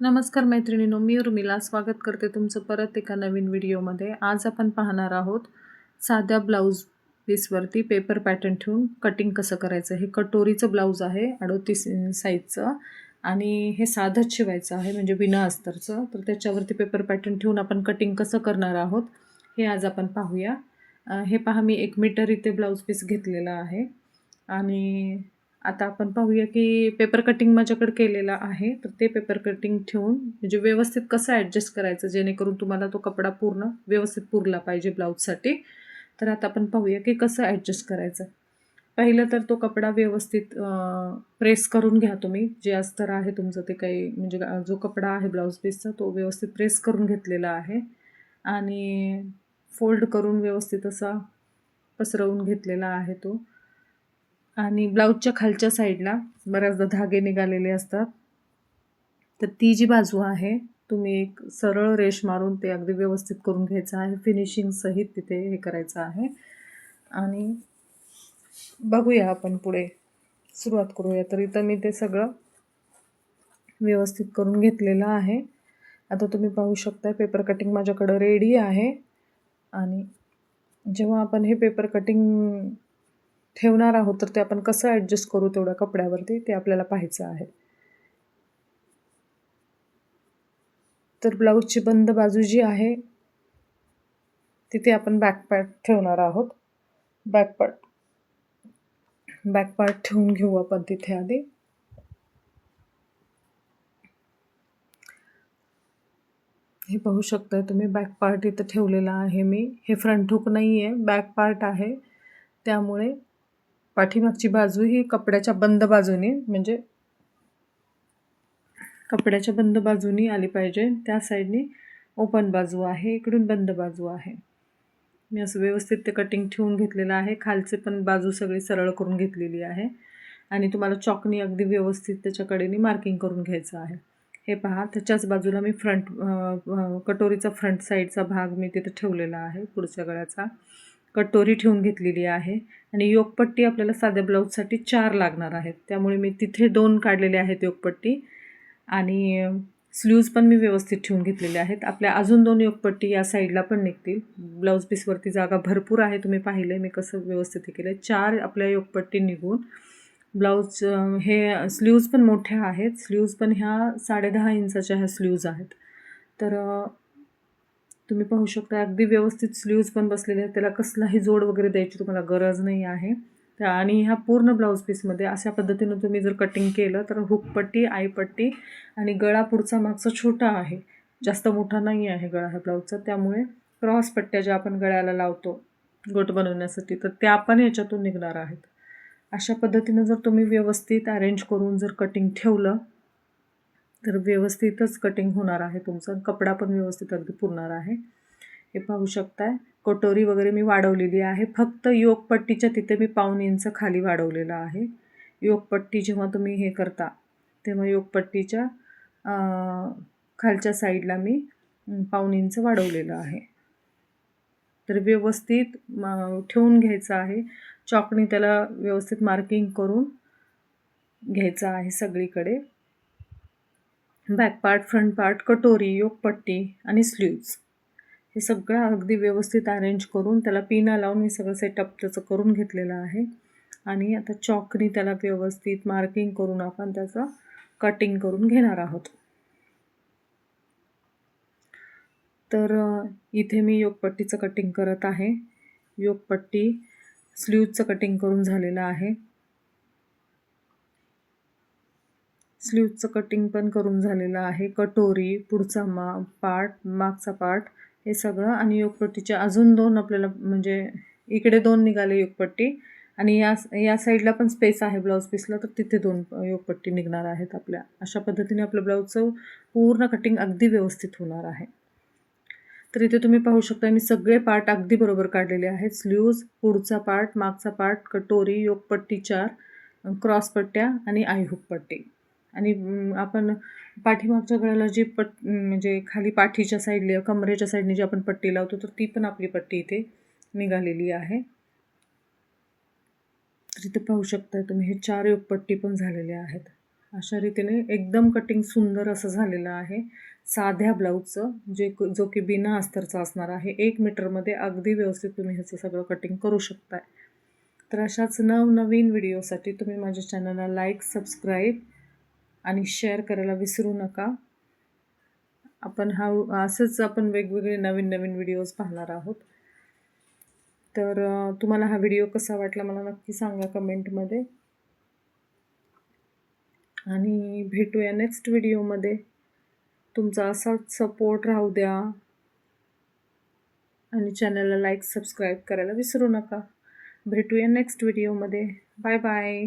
नमस्कार मैत्रिणींनो मी उर्मिला स्वागत करते तुमचं परत एका नवीन व्हिडिओमध्ये. आज आपण पाहणार आहोत साध्या ब्लाऊज पीसवरती पेपर पॅटर्न ठेवून कटिंग कसं करायचं. हे कटोरीचं ब्लाऊज आहे अडोतीस साईजचं आणि हे साधंच शिवायचं आहे म्हणजे बिना अस्तरचं. तर त्याच्यावरती पेपर पॅटर्न ठेवून आपण कटिंग कसं करणार आहोत हे आज आपण पाहूया. हे पहा मी एक मीटर इथे ब्लाऊज पीस घेतलेला आहे. आणि आता आपण पाहूया की पेपर कटिंग माझ्याकडे केलेला आहे. तर ते पेपर कटिंग ठेवून म्हणजे व्यवस्थित कसं ॲडजस्ट करायचं जेणेकरून तुम्हाला तो कपडा पूर्ण व्यवस्थित पुरला पाहिजे ब्लाऊजसाठी तर आता आपण पाहूया की कसं ॲडजस्ट करायचं. पहिलं तर तो कपडा व्यवस्थित प्रेस करून घ्या तुम्ही. जे अस्तर आहे तुमचं ते काही म्हणजे जो कपडा आहे ब्लाऊज पीसचा तो व्यवस्थित प्रेस करून घेतलेला आहे. आणि फोल्ड करून व्यवस्थित असा पसरवून घेतलेला आहे तो. आणि ब्लाऊजच्या खालच्या साईडला बऱ्याचदा धागे निघालेले असतात. तर ती जी बाजू आहे तुम्ही एक सरळ रेष मारून ते अगदी व्यवस्थित करून घ्यायचं आहे. फिनिशिंगसहित तिथे हे करायचं आहे. आणि बघूया आपण पुढे सुरुवात करूया. तर इथं मी ते सगळं व्यवस्थित करून घेतलेलं आहे. आता तुम्ही पाहू शकता पेपर कटिंग माझ्याकडं रेडी आहे. आणि जेव्हा आपण हे पेपर कटिंग ठेवणार आहोत तर ते आपण कसं ॲडजस्ट करू तेवढ्या कपड्यावरती ते आपल्याला पाहायचं आहे. तर ब्लाऊजची बंद बाजू जी आहे तिथे आपण बॅकपॅट ठेवणार आहोत. बॅकपार्ट बॅकपार्ट ठेवून घेऊ आपण तिथे आधी. हे पाहू शकता तुम्ही बॅक पार्ट इथं ठेवलेला आहे मी. हे फ्रंट हुक नाही आहे बॅक पार्ट आहे. त्यामुळे पाठीमागची बाजू ही कपड्याच्या बंद बाजूने म्हणजे कपड्याच्या बंद बाजूनी आली पाहिजे. त्या साईडनी ओपन बाजू आहे इकडून बंद बाजू आहे. मी असं व्यवस्थित ते कटिंग ठेवून घेतलेलं आहे. खालचे पण बाजू सगळी सरळ करून घेतलेली आहे. आणि तुम्हाला चॉकनी अगदी व्यवस्थित त्याच्याकडेनी मार्किंग करून घ्यायचं आहे. हे पहा त्याच्याच बाजूला मी फ्रंट कटोरीचा फ्रंट साईडचा भाग मी तिथे ठेवलेला आहे पुढच्या गळ्याचा. कटोरी ठेवून घेतलेली आहे आणि योगपट्टी आपल्याला साध्या ब्लाऊजसाठी चार लागणार आहेत. त्यामुळे मी तिथे दोन काढलेले आहेत योगपट्टी आणि स्ल्यूज पण मी व्यवस्थित ठेवून घेतलेले आहेत. आपल्या अजून दोन योगपट्टी या साईडला पण निघतील. ब्लाऊज पीसवरती जागा भरपूर आहे तुम्ही पाहिले मी कसं व्यवस्थित हे केलं चार आपल्या योगपट्टी निघून ब्लाऊज हे स्ल्यूज पण मोठ्या आहेत. स्ल्यूज पण ह्या साडेदहा इंचाच्या ह्या स्ल्यूज आहेत. तर तुम्ही पाहू शकता अगदी व्यवस्थित स्लीव्ज पण बसलेले आहेत. त्याला कसलाही जोड वगैरे द्यायची तुम्हाला गरज नाही आहे. तर आणि ह्या पूर्ण ब्लाऊज पीसमध्ये अशा पद्धतीनं तुम्ही जर कटिंग केलं तर हुकपट्टी आईपट्टी आणि गळा पुढचा मागचा छोटा आहे. जास्त मोठा नाही आहे गळा ह्या ब्लाऊजचा त्यामुळे क्रॉस पट्ट्या ज्या आपण गळ्याला लावतो गोट बनवण्यासाठी तर त्या पण याच्यातून निघणार आहेत. अशा पद्धतीनं जर तुम्ही व्यवस्थित अरेंज करून जर कटिंग ठेवलं तर व्यवस्थितच कटिंग होणार आहे तुमचं. कपडा पण व्यवस्थित अगदी पुरणार आहे. हे पाहू शकताय. कटोरी वगैरे मी वाढवलेली आहे. फक्त योगपट्टीच्या तिथे मी पाऊन इंच खाली वाढवलेलं आहे. योगपट्टी जेव्हा तुम्ही हे करता तेव्हा योगपट्टीच्या खालच्या साईडला मी पाऊन इंच वाढवलेलं आहे. तर व्यवस्थित ठेवून घ्यायचं आहे. चॉकनी त्याला व्यवस्थित मार्किंग करून घ्यायचं आहे सगळीकडे. बॅक पार्ट फ्रंट पार्ट कटोरी योगपट्टी आणि स्लीव्ज हे सगळं अगदी व्यवस्थित अरेंज करून त्याला पिना लावून मी सगळं सेटअप त्याचं करून घेतलेलं आहे. आणि आता चॉकनी त्याला व्यवस्थित मार्किंग करून आपण त्याचं कटिंग करून घेणार आहोत. तर इथे मी योगपट्टीचं कटिंग करत आहे. योगपट्टी स्लीवचं कटिंग करून झालेलं आहे. स्लीवचं कटिंग पण करून झालेलं आहे. कटोरी पुढचा मा पार्ट मागचा पार्ट हे सगळं आणि योगपट्टीच्या अजून दोन आपल्याला म्हणजे इकडे दोन निघाले योगपट्टी आणि या या साईडला पण स्पेस आहे ब्लाऊज पीसला तर तिथे दोन योगपट्टी निघणार आहेत आपल्या. अशा पद्धतीने आपलं ब्लाऊजचं पूर्ण कटिंग अगदी व्यवस्थित होणार आहे. तर इथे तुम्ही पाहू शकता मी सगळे पार्ट अगदी बरोबर काढलेले आहेत. स्लीव्ज पुढचा पार्ट मागचा पार्ट कटोरी योगपट्टी चार क्रॉसपट्ट्या आणि आयहुक पट्टी. आणि आपण पाठीमागच्या गळ्याला जी पट म्हणजे खाली पाठीच्या साईडला कमरेच्या साईडने जी आपण पट्टी लावतो तर ती पण आपली पट्टी इथे निघालेली आहे. तर इथे पाहू शकता तुम्ही हे चार योगपट्टी पण झालेले आहेत. अशा रीतीने एकदम कटिंग सुंदर असं झालेलं आहे. साध्या ब्लाऊजचं जे क- जो की बिना अस्तरचा असणार आहे एक मीटरमध्ये अगदी व्यवस्थित तुम्ही ह्याचं सगळं कटिंग करू शकताय. तर अशाच नवनवीन व्हिडिओसाठी तुम्ही माझ्या चॅनलला लाईक सबस्क्राईब आणि शेअर करायला विसरू नका. आपण हा असंच आपण वेगवेगळे नवीन नवीन व्हिडिओज पाहणार आहोत. तर तुम्हाला हा व्हिडिओ कसा वाटला मला नक्की सांगा कमेंटमध्ये आणि भेटूया नेक्स्ट व्हिडिओमध्ये तुमचा असाच सपोर्ट राहू द्या. आणि चॅनलला लाईक सबस्क्राईब करायला विसरू नका. भेटूया नेक्स्ट व्हिडिओमध्ये बाय बाय